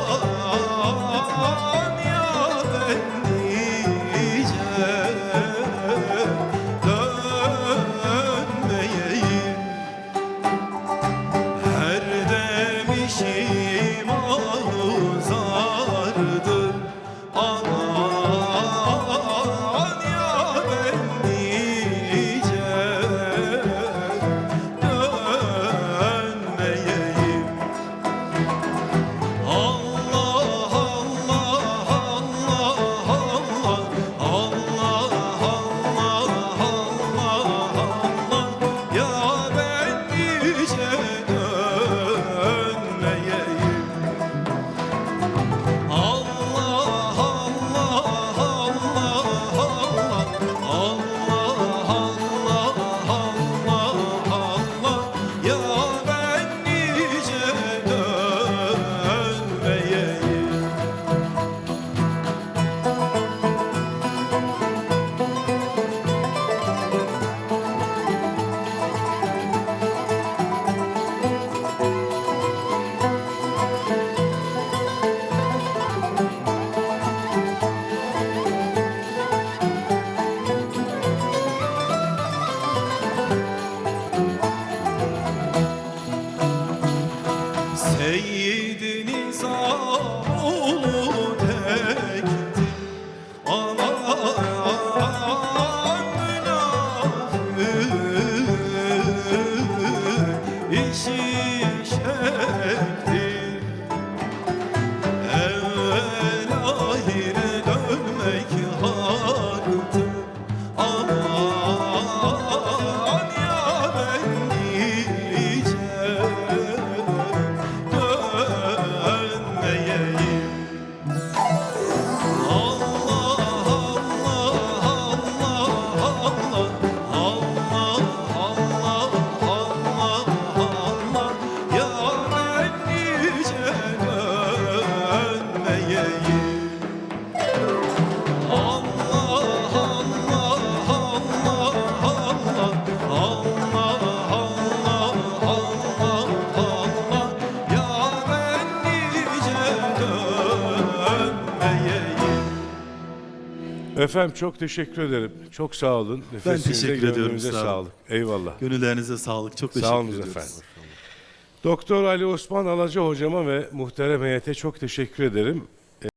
Oh, oh, oh. Ei, Efendim çok teşekkür ederim. Çok sağ olun. Nefesinize, teşekkür ediyorum, sağ olun. sağlık. Eyvallah. Gönüllerinize sağlık. Çok teşekkür Sağ olun ediyoruz. efendim. Doktor Ali Osman Alaca hocama ve muhterem heyete çok teşekkür ederim.